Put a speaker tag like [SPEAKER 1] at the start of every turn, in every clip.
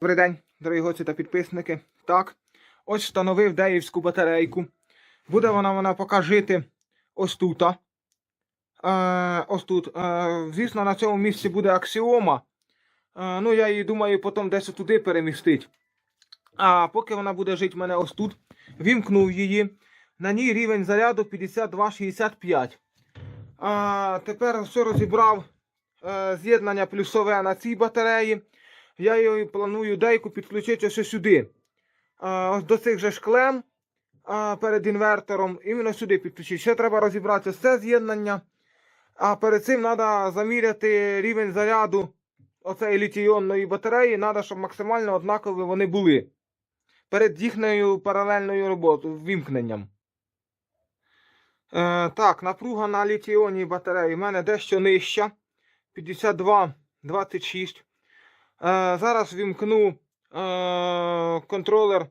[SPEAKER 1] Добрий день, дорогі гості та підписники. Так, ось встановив деївську батарейку. Буде вона вона поки жити ось тут. Е, ось тут. Е, звісно, на цьому місці буде аксіома. Е, ну, я її думаю, потім десь туди перемістити. А поки вона буде жити в мене ось тут, вімкнув її. На ній рівень заряду 52,65. А, тепер все розібрав е, з'єднання плюсове на цій батареї. Я її планую дейку підключити ось сюди. А, до цих же шклем а, перед інвертором. Іменно сюди підключити. Ще треба розібрати ось це з'єднання. А перед цим треба заміряти рівень заряду оцеї літій-іонної батареї. Треба, щоб максимально однакові вони були. Перед їхньою паралельною роботою, вімкненням. Е, так, напруга на літій-іонній батареї в мене дещо нижча. 52,26. Е, зараз вімкну е, контролер е,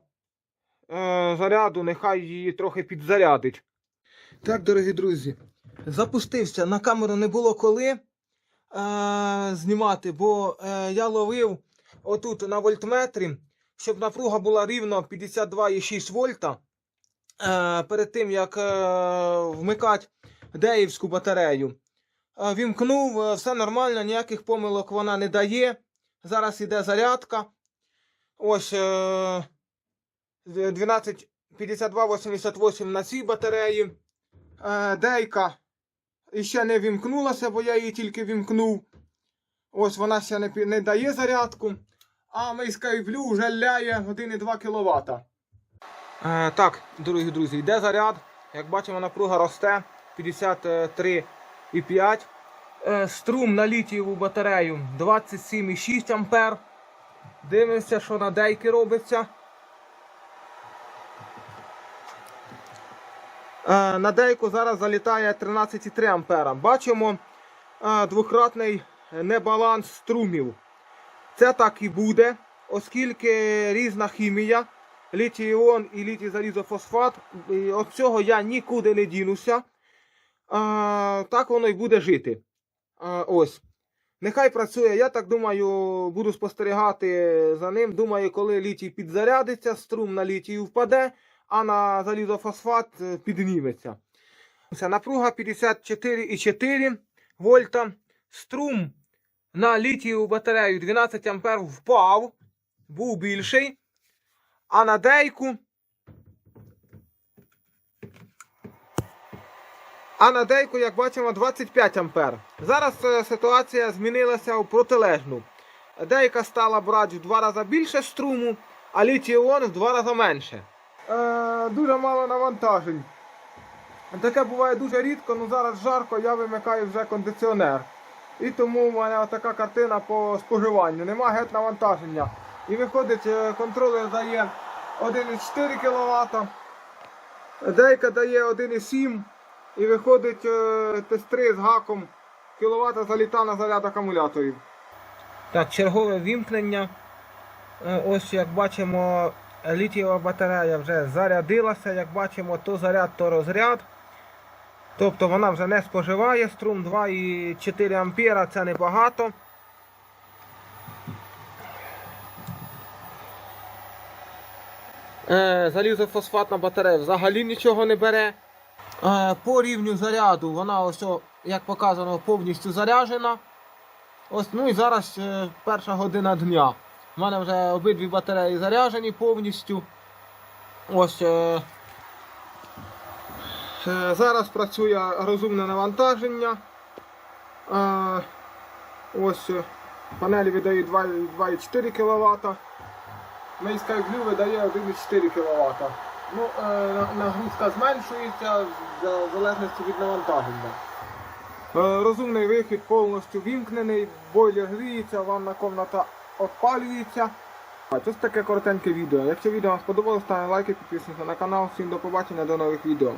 [SPEAKER 1] заряду, нехай її трохи підзарядить. Так, дорогі друзі, запустився. На камеру не було коли е, знімати, бо е, я ловив отут на вольтметрі, щоб напруга була рівно 52,6 вольта. Е, перед тим як е, вмикати деївську батарею. Е, Вімкнув, все нормально, ніяких помилок вона не дає. Зараз іде зарядка. Ось е, 12 52,88 на цій батареї. Е, Дейка ще не вімкнулася, бо я її тільки вімкнув. Ось вона ще не, не дає зарядку. А миска Блю вже ляє 1,2 кВт. Е, так, дорогі друзі, йде заряд. Як бачимо, напруга росте 53,5. Е, струм на літієву батарею 27,6 ампер. Дивимося, що на дейки робиться. Е, на дейку зараз залітає 13,3 ампера. Бачимо е, двократний небаланс струмів. Це так і буде, оскільки різна хімія, літій-іон і літій-залізофосфат, і от цього я нікуди не дінуся. Так воно і буде жити. А, ось. Нехай працює, я так думаю, буду спостерігати за ним. Думаю, коли літій підзарядиться, струм на літію впаде, а на залізофосфат е, підніметься. Напруга 54,4 вольта. Струм на літію батарею 12 ампер впав, був більший. А на дейку. А на дейку, як бачимо, 25 ампер. Зараз е, ситуація змінилася у протилежну. Дейка стала брати в два рази більше струму, а літій-іон в два рази менше. Е, дуже мало навантажень. Таке буває дуже рідко, але зараз жарко, я вимикаю вже кондиціонер. І тому в мене така картина по споживанню. Нема геть навантаження. І виходить, е, контролер дає 1,4 кВт, дейка дає 1,7 і виходить е, тест-3 з гаком кВт заліта на заряд акумуляторів. Так, чергове вімкнення. Е, Ось як бачимо, літієва батарея вже зарядилася. Як бачимо, то заряд, то розряд. Тобто вона вже не споживає струм 2,4 ампера, це небагато. Е, залізофосфатна батарея взагалі нічого не бере. Е, по рівню заряду вона ось, як показано, повністю заряджена. Ось, ну і зараз е, перша година дня. У мене вже обидві батареї заряджені повністю. Ось. Е, зараз працює розумне навантаження. Ось панелі видають 2,4 кВт. Skyblue видає 1,4 кВт. Ну, е, нагрузка зменшується в залежності від навантаження. Е, розумний вихід повністю вімкнений, бойлер гріється, ванна кімната опалюється. Ось таке коротеньке відео. Якщо відео вам сподобалось, ставте лайки, підписуйтесь на канал. Всім до побачення, до нових відео.